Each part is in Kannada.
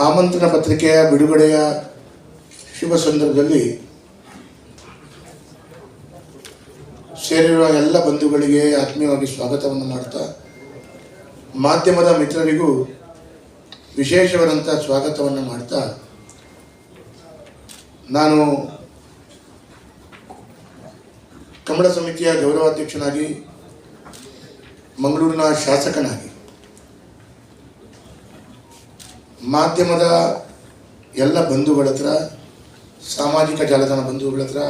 ಆಮಂತ್ರಣ ಪತ್ರಿಕೆಯ ಬಿಡುಗಡೆಯ ಶುಭ ಸಂದರ್ಭದಲ್ಲಿ ಸೇರಿರುವ ಎಲ್ಲ ಬಂಧುಗಳಿಗೆ ಆತ್ಮೀಯವಾಗಿ ಸ್ವಾಗತವನ್ನು ಮಾಡ್ತಾ ಮಾಧ್ಯಮದ ಮಿತ್ರರಿಗೂ ವಿಶೇಷವಾದಂಥ ಸ್ವಾಗತವನ್ನು ಮಾಡ್ತಾ ನಾನು ಕಮಲ ಸಮಿತಿಯ ಗೌರವಾಧ್ಯಕ್ಷನಾಗಿ ಮಂಗಳೂರಿನ ಶಾಸಕನಾಗಿ ಮಾಧ್ಯಮದ ಎಲ್ಲ ಬಂಧುಗಳ ಹತ್ರ, ಸಾಮಾಜಿಕ ಜಾಲತಾಣ ಬಂಧುಗಳ ಹತ್ರ,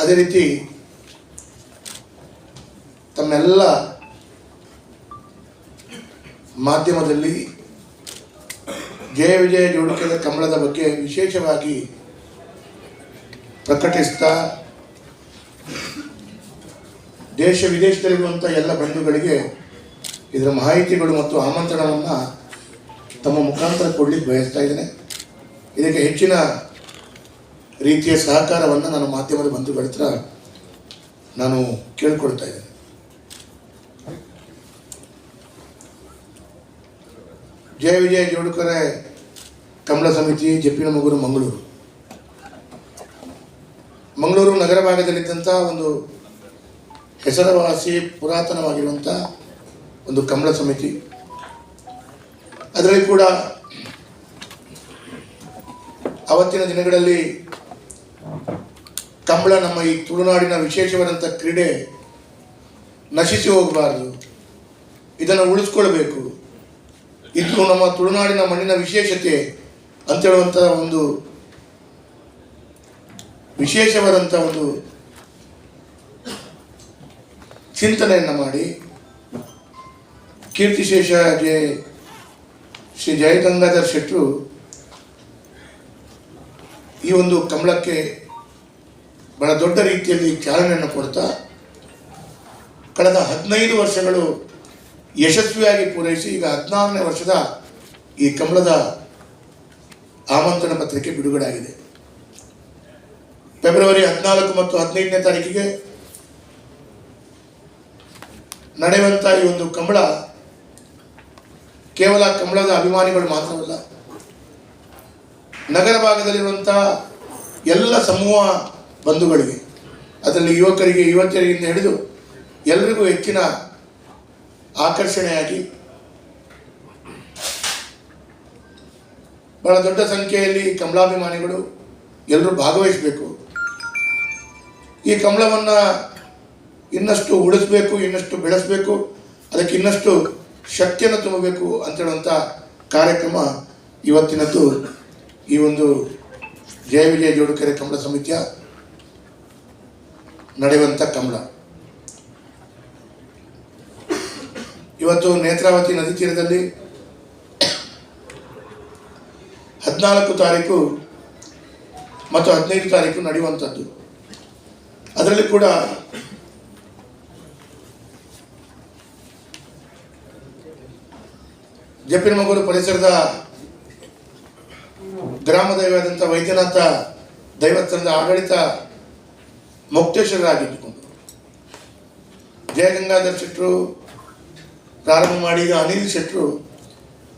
ಅದೇ ರೀತಿ ತಮ್ಮೆಲ್ಲ ಮಾಧ್ಯಮದಲ್ಲಿ ಜಯ ವಿಜಯ ಜೋಡಿಕೆದ ಕಮಲದ ಬಗ್ಗೆ ವಿಶೇಷವಾಗಿ ಪ್ರಕಟಿಸ್ತಾ, ದೇಶ ವಿದೇಶದಲ್ಲಿರುವಂಥ ಎಲ್ಲ ಬಂಧುಗಳಿಗೆ ಇದರ ಮಾಹಿತಿಗಳು ಮತ್ತು ಆಮಂತ್ರಣವನ್ನು ತಮ್ಮ ಮುಖಾಂತರ ಕೊಡ್ಲಿಕ್ಕೆ ಬಯಸ್ತಾ ಇದ್ದೇನೆ. ಇದಕ್ಕೆ ಹೆಚ್ಚಿನ ರೀತಿಯ ಸಹಕಾರವನ್ನು ನಾನು ಮಾಧ್ಯಮದ ಬಂಧುಗಳ ಹತ್ರ ನಾನು ಕೇಳ್ಕೊಳ್ತಾ ಇದ್ದೇನೆ. ಜಯ ವಿಜಯ ಜೋಡುಕರೆ, ಕಮಲ ಸಮಿತಿ ಜಪ್ಪಿನ ಮಗುರು, ಮಂಗಳೂರು. ಮಂಗಳೂರು ನಗರ ಭಾಗದಲ್ಲಿದ್ದಂಥ ಒಂದು ಹೆಸರುವಾಸಿ ಪುರಾತನವಾಗಿರುವಂಥ ಒಂದು ಕಮಲ ಸಮಿತಿ. ಅದರಲ್ಲಿ ಕೂಡ ಅವತ್ತಿನ ದಿನಗಳಲ್ಲಿ ಕಂಬಳ ನಮ್ಮ ಈ ತುಳುನಾಡಿನ ವಿಶೇಷವಾದಂಥ ಕ್ರೀಡೆ ನಶಿಸಿ ಹೋಗಬಾರದು. ಇದನ್ನು ಉಳಿಸ್ಕೊಳ್ಬೇಕು. ಇದು ನಮ್ಮ ತುಳುನಾಡಿನ ಮಣ್ಣಿನ ವಿಶೇಷತೆ ಅಂತೇಳುವಂಥ ಒಂದು ವಿಶೇಷವಾದಂಥ ಒಂದು ಚಿಂತನೆಯನ್ನು ಮಾಡಿ ಕೀರ್ತಿಶೇಷ ಜೆ ಶ್ರೀ ಜಯಗಂಗಾಧರ್ ಶೆಟ್ಟರು ಈ ಒಂದು ಕಮಲಕ್ಕೆ ಬಹಳ ದೊಡ್ಡ ರೀತಿಯಲ್ಲಿ ಚಾಲನೆಯನ್ನು ಕೊಡ್ತಾ ಕಳೆದ ಹದಿನೈದು ವರ್ಷಗಳು ಯಶಸ್ವಿಯಾಗಿ ಪೂರೈಸಿ ಈಗ ಹದಿನಾರನೇ ವರ್ಷದ ಈ ಕಮಲದ ಆಮಂತ್ರಣ ಪತ್ರಿಕೆ ಬಿಡುಗಡೆ ಆಗಿದೆ. ಫೆಬ್ರವರಿ ಹದಿನಾಲ್ಕು ಮತ್ತು ಹದಿನೈದನೇ ತಾರೀಕಿಗೆ ನಡೆಯುವಂಥ ಈ ಒಂದು ಕಂಬಳ ಕೇವಲ ಕಂಬಳದ ಅಭಿಮಾನಿಗಳು ಮಾತ್ರವಲ್ಲ, ನಗರ ಭಾಗದಲ್ಲಿರುವಂಥ ಎಲ್ಲ ಸಮೂಹ ಬಂಧುಗಳಿಗೆ ಅದರಲ್ಲಿ ಯುವಕರಿಗೆ ಯುವತಿಯರಿಂದ ಹಿಡಿದು ಎಲ್ಲರಿಗೂ ಹೆಚ್ಚಿನ ಆಕರ್ಷಣೆಯಾಗಿ ಬಹಳ ದೊಡ್ಡ ಸಂಖ್ಯೆಯಲ್ಲಿ ಕಮಲಾಭಿಮಾನಿಗಳು ಎಲ್ಲರೂ ಭಾಗವಹಿಸಬೇಕು. ಈ ಕಮಲವನ್ನು ಇನ್ನಷ್ಟು ಉಳಿಸಬೇಕು, ಇನ್ನಷ್ಟು ಬೆಳೆಸಬೇಕು, ಅದಕ್ಕೆ ಇನ್ನಷ್ಟು ಶಕ್ತಿಯನ್ನು ತುಂಬಬೇಕು ಅಂತೇಳುವಂಥ ಕಾರ್ಯಕ್ರಮ ಇವತ್ತಿನದ್ದು ಈ ಒಂದು ಜಯ ವಿಜಯ ಜೋಡುಕೆರೆ ಕಮಲ ಸಮಿತಿಯ ನಡೆಯುವಂಥ ಕಮಲ. ಇವತ್ತು ನೇತ್ರಾವತಿ ನದಿ ತೀರದಲ್ಲಿ ಹದಿನಾಲ್ಕು ತಾರೀಕು ಮತ್ತು ಹದಿನೈದು ತಾರೀಕು ನಡೆಯುವಂಥದ್ದು ಅದರಲ್ಲಿ ಕೂಡ ಜಪ್ಪಿನಮಗೂರು ಪರಿಸರದ ಗ್ರಾಮ ದೈವದಂಥ ವೈದ್ಯನಾಥ ದೈವಸ್ಥಾನದ ಆಡಳಿತ ಮುಕ್ತೇಶ್ವರರಾಗಿಟ್ಟುಕೊಂಡು ಜಯಗಂಗಾಧರ್ ಶೆಟ್ಟರು ಪ್ರಾರಂಭ ಮಾಡಿ ಈಗ ಅನಿಲ್ ಶೆಟ್ಟರು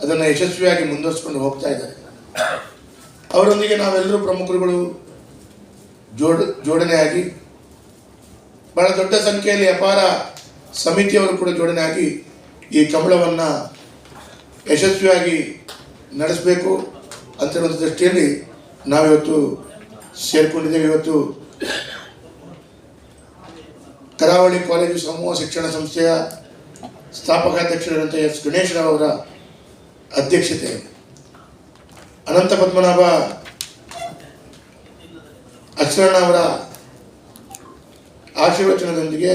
ಅದನ್ನು ಯಶಸ್ವಿಯಾಗಿ ಮುಂದುವರಿಸ್ಕೊಂಡು ಹೋಗ್ತಾ ಇದ್ದಾರೆ. ಅವರೊಂದಿಗೆ ನಾವೆಲ್ಲರೂ ಪ್ರಮುಖರುಗಳು ಜೋಡ, ಜೋಡಣೆಯಾಗಿ ಬಹಳ ದೊಡ್ಡ ಸಂಖ್ಯೆಯಲ್ಲಿ ಅಪಾರ ಸಮಿತಿಯವರು ಕೂಡ ಜೋಡಣೆಯಾಗಿ ಈ ಕಮಲವನ್ನು ಯಶಸ್ವಿಯಾಗಿ ನಡೆಸಬೇಕು ಅಂತಿರುವಂಥ ದೃಷ್ಟಿಯಲ್ಲಿ ನಾವಿವತ್ತು ಸೇರಿಕೊಂಡಿದ್ದೇವೆ. ಇವತ್ತು ಕರಾವಳಿ ಕಾಲೇಜು ಸಮೂಹ ಶಿಕ್ಷಣ ಸಂಸ್ಥೆಯ ಸ್ಥಾಪಕಾಧ್ಯಕ್ಷರಾದಂಥ ಎಸ್ ಗಣೇಶರಾವ್ ಅವರ ಅಧ್ಯಕ್ಷತೆ. ಅನಂತ ಪದ್ಮನಾಭ ಅಚ್ಚರಣ್ಣ ಅವರ ಆಶೀರ್ವಚನದೊಂದಿಗೆ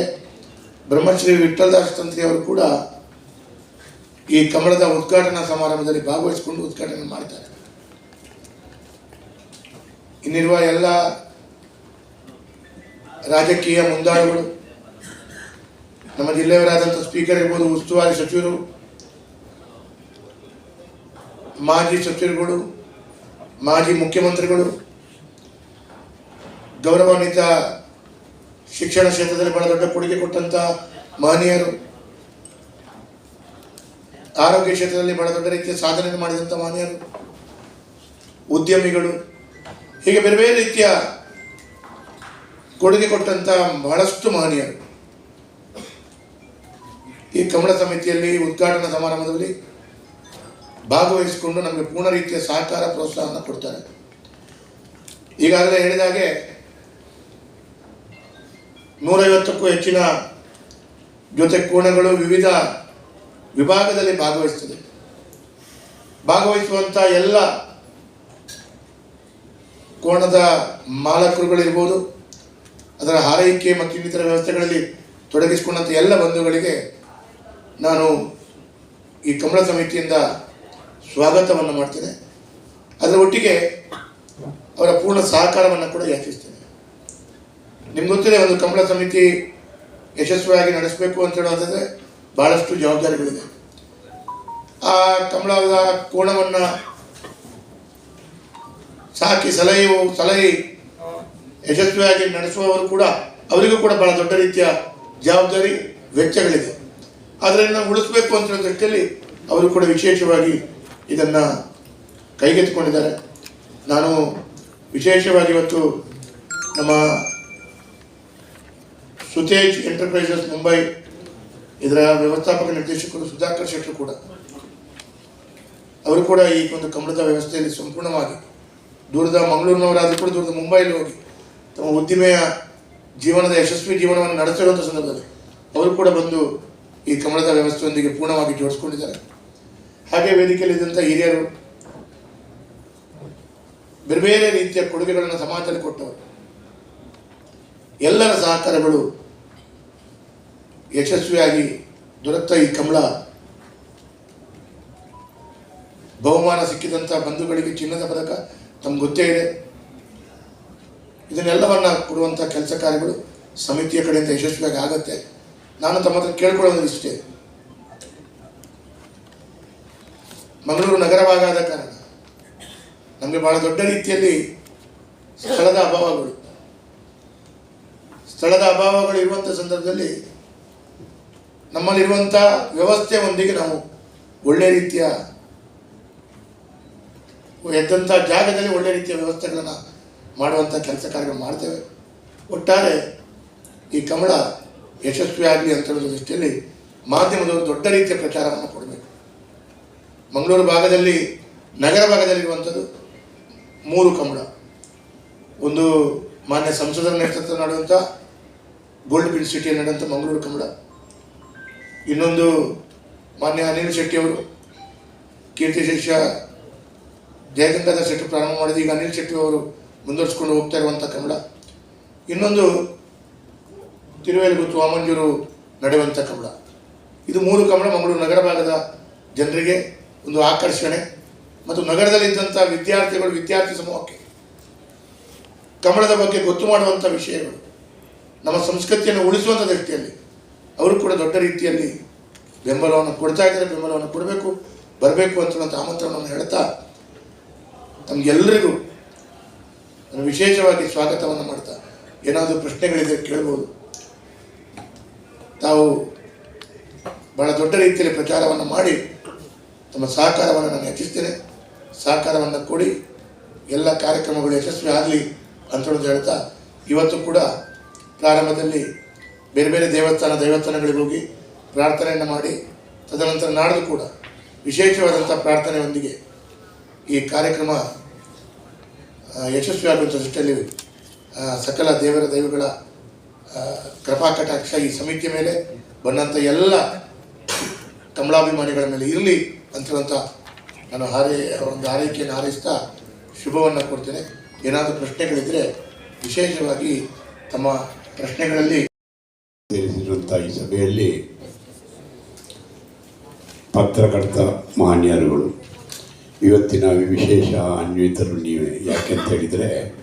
ಬ್ರಹ್ಮಶ್ರೀ ವಿಠ್ಠಲದಾಸ್ ತಂತ್ರಿಯವರು ಕೂಡ ಈ ಕಮಲದ ಉದ್ಘಾಟನಾ ಸಮಾರಂಭದಲ್ಲಿ ಭಾಗವಹಿಸಿಕೊಂಡು ಉದ್ಘಾಟನೆ ಮಾಡ್ತಾರೆ. ಇನ್ನಿರುವ ಎಲ್ಲ ರಾಜಕೀಯ ಮುಂದಾಳುಗಳು, ನಮ್ಮ ಜಿಲ್ಲೆಯವರಾದಂಥ ಸ್ಪೀಕರ್ ಇರ್ಬೋದು, ಉಸ್ತುವಾರಿ ಸಚಿವರು, ಮಾಜಿ ಸಚಿವರುಗಳು, ಮಾಜಿ ಮುಖ್ಯಮಂತ್ರಿಗಳು, ಗೌರವಾನ್ವಿತ ಶಿಕ್ಷಣ ಕ್ಷೇತ್ರದಲ್ಲಿ ಬಹಳ ದೊಡ್ಡ ಕೊಡುಗೆ ಕೊಟ್ಟಂತ ಮಹನೀಯರು ಆರೋಗ್ಯ ಕ್ಷೇತ್ರದಲ್ಲಿ ಬಹಳ ದೊಡ್ಡ ರೀತಿಯ ಸಾಧನೆ ಮಾಡಿದಂಥ ಮಾನ್ಯರು ಉದ್ಯಮಿಗಳು, ಹೀಗೆ ಬೇರೆ ಬೇರೆ ರೀತಿಯ ಕೊಡುಗೆ ಕೊಟ್ಟಂಥ ಬಹಳಷ್ಟು ಮಾನ್ಯರು ಈ ಕಮಲ ಸಮಿತಿಯಲ್ಲಿ ಉದ್ಘಾಟನಾ ಸಮಾರಂಭದಲ್ಲಿ ಭಾಗವಹಿಸಿಕೊಂಡು ನಮಗೆ ಪೂರ್ಣ ರೀತಿಯ ಸಹಕಾರ ಪ್ರೋತ್ಸಾಹನ ಕೊಡ್ತಾರೆ. ಈಗಾಗಲೇ ಹೇಳಿದ ಹಾಗೆ ನೂರೈವತ್ತಕ್ಕೂ ಹೆಚ್ಚಿನ ಜೊತೆ ಕೋಣಗಳು, ವಿವಿಧ ವಿಭಾಗದಲ್ಲಿ ಭಾಗವಹಿಸ್ತದೆ ಭಾಗವಹಿಸುವಂಥ ಎಲ್ಲ ಕೋಣದ ಮಾಲಕರುಗಳಿರ್ಬೋದು ಅದರ ಹಾರೈಕೆ ಮತ್ತು ಇನ್ನಿತರ ವ್ಯವಸ್ಥೆಗಳಲ್ಲಿ ತೊಡಗಿಸಿಕೊಂಡಂಥ ಎಲ್ಲ ಬಂಧುಗಳಿಗೆ ನಾನು ಈ ಕಮಲ ಸಮಿತಿಯಿಂದ ಸ್ವಾಗತವನ್ನು ಮಾಡ್ತೇನೆ. ಅದರ ಒಟ್ಟಿಗೆ ಅವರ ಪೂರ್ಣ ಸಹಕಾರವನ್ನು ಕೂಡ ಯಾಚಿಸ್ತೇನೆ. ನಿಮ್ಗೆ ಒಂದು ಕಮಲ ಸಮಿತಿ ಯಶಸ್ವಿಯಾಗಿ ನಡೆಸಬೇಕು ಅಂತ ಹೇಳೋದಾದ್ರೆ ಬಹಳಷ್ಟು ಜವಾಬ್ದಾರಿಗಳಿದೆ. ಆ ಕಮಲದ ಕೋಣವನ್ನು ಸಾಕಿ ಸಲಹೆಯು ಸಲಹೆ ಯಶಸ್ವಿಯಾಗಿ ನಡೆಸುವವರು ಕೂಡ ಅವರಿಗೂ ಕೂಡ ಬಹಳ ದೊಡ್ಡ ರೀತಿಯ ಜವಾಬ್ದಾರಿ, ವೆಚ್ಚಗಳಿದೆ. ಅದರಿಂದ ಉಳಿಸಬೇಕು ಅಂತ ದೃಷ್ಟಿಯಲ್ಲಿ ಅವರು ಕೂಡ ವಿಶೇಷವಾಗಿ ಇದನ್ನು ಕೈಗೆತ್ತಿಕೊಂಡಿದ್ದಾರೆ. ನಾನು ವಿಶೇಷವಾಗಿ ಇವತ್ತು ನಮ್ಮ ಸುತೇಜ್ ಎಂಟರ್ಪ್ರೈಸಸ್ ಮುಂಬೈ ಇದರ ವ್ಯವಸ್ಥಾಪಕ ನಿರ್ದೇಶಕರು ಸುಧಾಕರ್ ಶೆಟ್ಟರು ಕೂಡ. ಅವರು ಕೂಡ ಈ ಒಂದು ಕಮಲದ ವ್ಯವಸ್ಥೆಯಲ್ಲಿ ಸಂಪೂರ್ಣವಾಗಿ ದೂರದ ಮಂಗಳೂರಿನವರಾದರೂ ಕೂಡ ದೂರದ ಮುಂಬೈಲಿ ಹೋಗಿ ತಮ್ಮ ಉದ್ದಿಮೆಯ ಜೀವನದ ಯಶಸ್ವಿ ಜೀವನವನ್ನು ನಡೆಸಿರುವಂಥ ಸಂದರ್ಭದಲ್ಲಿ ಅವರು ಕೂಡ ಬಂದು ಈ ಕಮಲದ ವ್ಯವಸ್ಥೆಯೊಂದಿಗೆ ಪೂರ್ಣವಾಗಿ ಜೋಡಿಸ್ಕೊಂಡಿದ್ದಾರೆ. ಹಾಗೆ ವೇದಿಕೆಯಲ್ಲಿದ್ದಂಥ ಹಿರಿಯರು ಬೇರೆ ಬೇರೆ ರೀತಿಯ ಕೊಡುಗೆಗಳನ್ನು ಸಮಾಜದಲ್ಲಿ ಕೊಟ್ಟವರು. ಎಲ್ಲರ ಸಹಕಾರಗಳು ಯಶಸ್ವಿಯಾಗಿ ದೊರೆತ ಈ ಕಮಲ. ಬಹುಮಾನ ಸಿಕ್ಕಿದಂಥ ಬಂಧುಗಳಿಗೆ ಚಿನ್ನದ ಪದಕ, ತಮ್ಗೆ ಗೊತ್ತೇ ಇದೆ. ಇದನ್ನೆಲ್ಲವನ್ನ ಕೊಡುವಂಥ ಕೆಲಸ ಕಾರ್ಯಗಳು ಸಮಿತಿಯ ಕಡೆಯಿಂದ ಯಶಸ್ವಿಯಾಗಿ ಆಗುತ್ತೆ. ನಾನು ತಮ್ಮ ಹತ್ರ ಕೇಳ್ಕೊಳ್ಳೋದು ಇಷ್ಟೇ ಮಂಗಳೂರು ನಗರವಾಗದ ಕಾರಣ ನಮಗೆ ಬಹಳ ದೊಡ್ಡ ರೀತಿಯಲ್ಲಿ ಸ್ಥಳದ ಅಭಾವಗಳು. ಸ್ಥಳದ ಅಭಾವಗಳು ಇರುವಂಥ ಸಂದರ್ಭದಲ್ಲಿ ನಮ್ಮಲ್ಲಿರುವಂಥ ವ್ಯವಸ್ಥೆಯೊಂದಿಗೆ ನಾವು ಒಳ್ಳೆ ರೀತಿಯ ಎದ್ದಂಥ ಜಾಗದಲ್ಲಿ ಒಳ್ಳೆ ರೀತಿಯ ವ್ಯವಸ್ಥೆಗಳನ್ನು ಮಾಡುವಂಥ ಕೆಲಸ ಕಾರ್ಯಗಳು ಮಾಡ್ತೇವೆ. ಒಟ್ಟಾರೆ ಈ ಕಮಲ ಯಶಸ್ವಿಯಾಗಲಿ ಅಂತ ಹೇಳೋ ದೃಷ್ಟಿಯಲ್ಲಿ ಮಾಧ್ಯಮದವರು ದೊಡ್ಡ ರೀತಿಯ ಪ್ರಚಾರವನ್ನು ಕೊಡಬೇಕು. ಮಂಗಳೂರು ಭಾಗದಲ್ಲಿ, ನಗರ ಭಾಗದಲ್ಲಿರುವಂಥದ್ದು ಮೂರು ಕಮಲ. ಒಂದು ಮಾನ್ಯ ಸಂಸದರ ನೇತೃತ್ವ ನಡೆಯುವಂಥ ಗೋಲ್ಡ್ ಬಿಲ್ ಸಿಟಿಯಲ್ಲಿ ನಡೆಯುವಂಥ ಮಂಗಳೂರು ಕಮಲ. ಇನ್ನೊಂದು ಮಾನ್ಯ ಅನಿಲ್ ಶೆಟ್ಟಿಯವರು ಕೀರ್ತಿ ಶಿಷ್ಯ ಜಯಗಂಗಾಧರ್ ಶೆಟ್ಟಿ ಪ್ರಾರಂಭ ಮಾಡಿದ ಈಗ ಅನಿಲ್ ಶೆಟ್ಟಿ ಅವರು ಮುಂದುವರಿಸ್ಕೊಂಡು ಹೋಗ್ತಾ ಇರುವಂಥ ಕನ್ನಡ. ಇನ್ನೊಂದು ತಿರುವೇಲಗುತ್ತು ವಾಮಂಜೂರು ನಡೆಯುವಂಥ ಕನ್ನಡ. ಇದು ಮೂರು ಕನ್ನಡ ಮಂಗಳೂರು ನಗರ ಭಾಗದ ಜನರಿಗೆ ಒಂದು ಆಕರ್ಷಣೆ ಮತ್ತು ನಗರದಲ್ಲಿದ್ದಂಥ ವಿದ್ಯಾರ್ಥಿಗಳು ವಿದ್ಯಾರ್ಥಿ ಸಮೂಹಕ್ಕೆ ಕನ್ನಡದ ಬಗ್ಗೆ ಗೊತ್ತು ಮಾಡುವಂಥ ವಿಷಯಗಳು, ನಮ್ಮ ಸಂಸ್ಕೃತಿಯನ್ನು ಉಳಿಸುವಂಥ ದೃಷ್ಟಿಯಲ್ಲಿ ಅವರು ಕೂಡ ದೊಡ್ಡ ರೀತಿಯಲ್ಲಿ ಬೆಂಬಲವನ್ನು ಕೊಡ್ತಾ ಇದ್ದಾರೆ, ಬೆಂಬಲವನ್ನು ಕೊಡಬೇಕು, ಬರಬೇಕು ಅಂತ ಆಮಂತ್ರಣವನ್ನು ಹೇಳ್ತಾ ನಮಗೆಲ್ಲರಿಗೂ ನಾನು ವಿಶೇಷವಾಗಿ ಸ್ವಾಗತವನ್ನು ಮಾಡ್ತಾ ಏನಾದರೂ ಪ್ರಶ್ನೆಗಳಿದ್ರೆ ಕೇಳ್ಬೋದು. ತಾವು ಬಹಳ ದೊಡ್ಡ ರೀತಿಯಲ್ಲಿ ಪ್ರಚಾರವನ್ನು ಮಾಡಿ ತಮ್ಮ ಸಹಕಾರವನ್ನು ನಾನು ಹೆಚ್ಚಿಸ್ತೇನೆ. ಸಹಕಾರವನ್ನು ಕೊಡಿ, ಎಲ್ಲ ಕಾರ್ಯಕ್ರಮಗಳು ಯಶಸ್ವಿ ಆಗಲಿ ಅಂತ ಹೇಳ್ತಾ ಇವತ್ತು ಕೂಡ ಪ್ರಾರಂಭದಲ್ಲಿ ಬೇರೆ ಬೇರೆ ದೇವಸ್ಥಾನ, ದೇವಸ್ಥಾನಗಳಿಗೆ ಹೋಗಿ ಪ್ರಾರ್ಥನೆಯನ್ನು ಮಾಡಿ, ತದನಂತರ ನಾಡಿದು ಕೂಡ ವಿಶೇಷವಾದಂಥ ಪ್ರಾರ್ಥನೆಯೊಂದಿಗೆ ಈ ಕಾರ್ಯಕ್ರಮ ಯಶಸ್ವಿಯಾಗುವಂಥ ದೃಷ್ಟಿಯಲ್ಲಿ ಸಕಲ ದೇವರ ದೈವಗಳ ಕೃಪಾ ಕಟಾಕ್ಷ ಈ ಸಮಿತಿಯ ಮೇಲೆ ಬಂದಂಥ ಎಲ್ಲ ಕಮಲಾಭಿಮಾನಿಗಳ ಮೇಲೆ ಇರಲಿ ಅಂತ ಹೇಳುವಂಥ ನಾನು ಹಾರೈ, ಒಂದು ಹಾರೈಕೆಯನ್ನು ಹಾರೈಸ್ತಾ ಶುಭವನ್ನು ಕೊಡ್ತೇನೆ. ಏನಾದರೂ ಪ್ರಶ್ನೆಗಳಿದ್ದರೆ ವಿಶೇಷವಾಗಿ ತಮ್ಮ ಪ್ರಶ್ನೆಗಳಲ್ಲಿ ಈ ಸಭೆಯಲ್ಲಿ ಪತ್ರಕರ್ತ ಮಾನ್ಯರುಗಳು, ಇವತ್ತಿನ ವಿಶೇಷ ಅನ್ವಿತರು ನೀವೇ. ಯಾಕೆಂತ ಹೇಳಿದರೆ,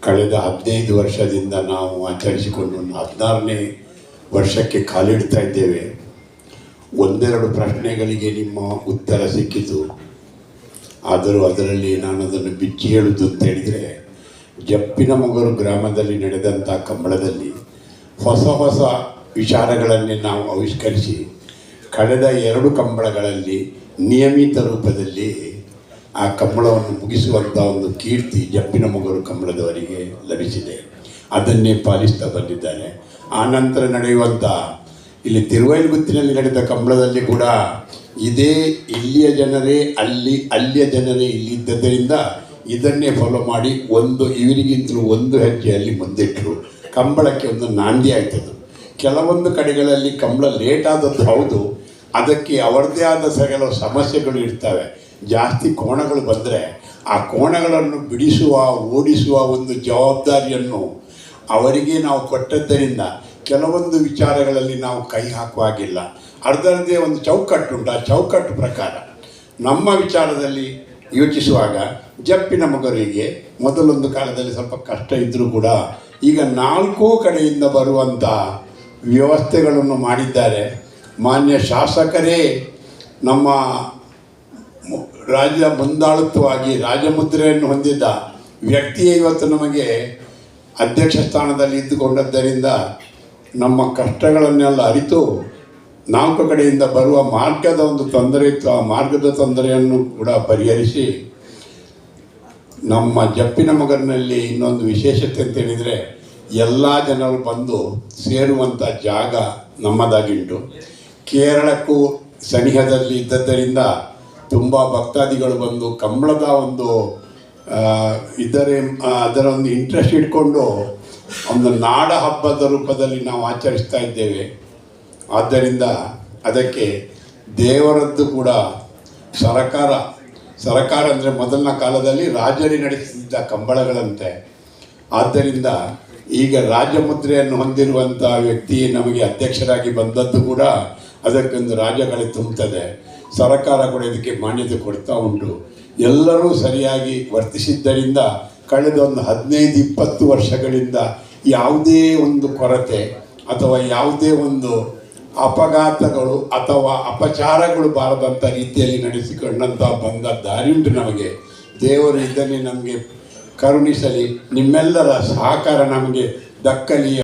ಕಳೆದ ಹದಿನೈದು ವರ್ಷದಿಂದ ನಾವು ಆಚರಿಸಿಕೊಂಡು ಹದಿನಾರನೇ ವರ್ಷಕ್ಕೆ ಕಾಲಿಡ್ತಾ ಇದ್ದೇವೆ. ಒಂದೆರಡು ಪ್ರಶ್ನೆಗಳಿಗೆ ನಿಮ್ಮ ಉತ್ತರ ಸಿಕ್ಕಿತು. ಆದರೂ ಅದರಲ್ಲಿ ನಾನು ಅದನ್ನು ಬಿಚ್ಚಿ ಹೇಳುವುದು ಅಂತ ಹೇಳಿದರೆ ಜಪ್ಪಿನ ಮಗರು ಗ್ರಾಮದಲ್ಲಿ ನಡೆದಂಥ ಕಂಬಳದಲ್ಲಿ ಹೊಸ ಹೊಸ ವಿಚಾರಗಳನ್ನೇ ನಾವು ಆವಿಷ್ಕರಿಸಿ ಕಳೆದ ಎರಡು ಕಂಬಳಗಳಲ್ಲಿ ನಿಯಮಿತ ರೂಪದಲ್ಲಿ ಆ ಕಂಬಳವನ್ನು ಮುಗಿಸುವಂಥ ಒಂದು ಕೀರ್ತಿ ಜಪ್ಪಿನ ಮೊಗರು ಕಂಬಳದವರಿಗೆ ಲಭಿಸಿದೆ. ಅದನ್ನೇ ಪಾಲಿಸ್ತಾ ಬಂದಿದ್ದಾರೆ. ಆ ನಂತರ ನಡೆಯುವಂಥ ಇಲ್ಲಿ ತಿರುವೈಲುಗುತ್ತಿನಲ್ಲಿ ನಡೆದ ಕಂಬಳದಲ್ಲಿ ಕೂಡ ಇದೇ ಇಲ್ಲಿಯ ಜನರೇ ಅಲ್ಲಿ ಅಲ್ಲಿಯ ಜನರೇ ಇಲ್ಲಿದ್ದರಿಂದ ಇದನ್ನೇ ಫಾಲೋ ಮಾಡಿ ಒಂದು ಇವರಿಗಿಂತಲೂ ಒಂದು ಹೆಜ್ಜೆಯಲ್ಲಿ ಮುಂದಿಟ್ಟರು. ಕಂಬಳಕ್ಕೆ ಒಂದು ನಾಂದಿ ಆಯ್ತದು. ಕೆಲವೊಂದು ಕಡೆಗಳಲ್ಲಿ ಕಂಬಳ ಲೇಟ್ ಆದದ್ದು ಹೌದು. ಅದಕ್ಕೆ ಅವರದೇ ಆದ ಕೆಲವು ಸಮಸ್ಯೆಗಳು ಇರ್ತವೆ. ಜಾಸ್ತಿ ಕೋಣಗಳು ಬಂದರೆ ಆ ಕೋಣಗಳನ್ನು ಬಿಡಿಸುವ, ಓಡಿಸುವ ಒಂದು ಜವಾಬ್ದಾರಿಯನ್ನು ಅವರಿಗೆ ನಾವು ಕೊಟ್ಟದ್ದರಿಂದ ಕೆಲವೊಂದು ವಿಚಾರಗಳಲ್ಲಿ ನಾವು ಕೈ ಹಾಕುವಾಗಿಲ್ಲ. ಅರ್ಧರ್ಧೇ ಒಂದು ಚೌಕಟ್ಟುಂಟು ಆ ಚೌಕಟ್ಟು ಪ್ರಕಾರ ನಮ್ಮ ವಿಚಾರದಲ್ಲಿ ಯೋಚಿಸುವಾಗ ಜಪ್ಪಿನ ಮಗರಿಗೆ ಮೊದಲೊಂದು ಕಾಲದಲ್ಲಿ ಸ್ವಲ್ಪ ಕಷ್ಟ ಇದ್ದರೂ ಕೂಡ ಈಗ ನಾಲ್ಕೂ ಕಡೆಯಿಂದ ಬರುವಂಥ ವ್ಯವಸ್ಥೆಗಳನ್ನು ಮಾಡಿದ್ದಾರೆ. ಮಾನ್ಯ ಶಾಸಕರೇ, ನಮ್ಮ ರಾಜ್ಯ ಮುಂದಾಳುತ್ವವಾಗಿ ರಾಜಮುದ್ರೆಯನ್ನು ಹೊಂದಿದ್ದ ವ್ಯಕ್ತಿಯೇ ಇವತ್ತು ನಮಗೆ ಅಧ್ಯಕ್ಷ ಸ್ಥಾನದಲ್ಲಿ ಇದ್ದುಕೊಂಡದ್ದರಿಂದ ನಮ್ಮ ಕಷ್ಟಗಳನ್ನೆಲ್ಲ ಅರಿತು ನಾಲ್ಕು ಕಡೆಯಿಂದ ಬರುವ ಮಾರ್ಗದ ಒಂದು ತೊಂದರೆ ಇತ್ತು. ಆ ಮಾರ್ಗದ ತೊಂದರೆಯನ್ನು ಕೂಡ ಪರಿಹರಿಸಿ ನಮ್ಮ ಜಪ್ಪಿನ ಮಗನಲ್ಲಿ ಇನ್ನೊಂದು ವಿಶೇಷತೆ ಅಂತ ಹೇಳಿದರೆ ಎಲ್ಲ ಜನರು ಬಂದು ಸೇರುವಂಥ ಜಾಗ ನಮ್ಮದಾಗಿಂಟು ಕೇರಳಕ್ಕೂ ಸನಿಹದಲ್ಲಿ ಇದ್ದದ್ದರಿಂದ ತುಂಬ ಭಕ್ತಾದಿಗಳು ಬಂದು ಕಂಬಳದ ಒಂದು ಇದರ ಅದರ ಒಂದು ಇಂಟ್ರೆಸ್ಟ್ ಇಟ್ಕೊಂಡು ಒಂದು ನಾಡ ಹಬ್ಬದ ರೂಪದಲ್ಲಿ ನಾವು ಆಚರಿಸ್ತಾ ಇದ್ದೇವೆ. ಆದ್ದರಿಂದ ಅದಕ್ಕೆ ದೇವರದ್ದು ಕೂಡ ಸರಕಾರ ಸರಕಾರ ಅಂದರೆ ಮೊದಲಿನ ಕಾಲದಲ್ಲಿ ರಾಜರೇ ನಡೆಸುತ್ತಿದ್ದ ಕಂಬಳಗಳಂತೆ. ಆದ್ದರಿಂದ ಈಗ ರಾಜಮುದ್ರೆಯನ್ನು ಹೊಂದಿರುವಂಥ ವ್ಯಕ್ತಿ ನಮಗೆ ಅಧ್ಯಕ್ಷರಾಗಿ ಬಂದದ್ದು ಕೂಡ ಅದಕ್ಕೊಂದು ರಾಜಕಳೆ ತುಂಬುತ್ತದೆ. ಸರ್ಕಾರ ಕೂಡ ಇದಕ್ಕೆ ಮಾನ್ಯತೆ ಕೊಡ್ತಾ ಉಂಟು. ಎಲ್ಲರೂ ಸರಿಯಾಗಿ ವರ್ತಿಸಿದ್ದರಿಂದ ಕಳೆದ ಒಂದು ಹದಿನೈದು, ಇಪ್ಪತ್ತು ವರ್ಷಗಳಿಂದ ಯಾವುದೇ ಒಂದು ಕೊರತೆ ಅಥವಾ ಯಾವುದೇ ಒಂದು ಅಪಘಾತಗಳು ಅಥವಾ ಅಪಚಾರಗಳು ಬಾರದಂಥ ರೀತಿಯಲ್ಲಿ ನಡೆಸಿಕೊಂಡಂಥ ಬಂದ ದಾರಿ ಉಂಟು ನಮಗೆ. ದೇವರು ಇದನ್ನೇ ನಮಗೆ ಕರುಣಿಸಲಿ. ನಿಮ್ಮೆಲ್ಲರ ಸಹಕಾರ ನಮಗೆ ದಕ್ಕಲಿ.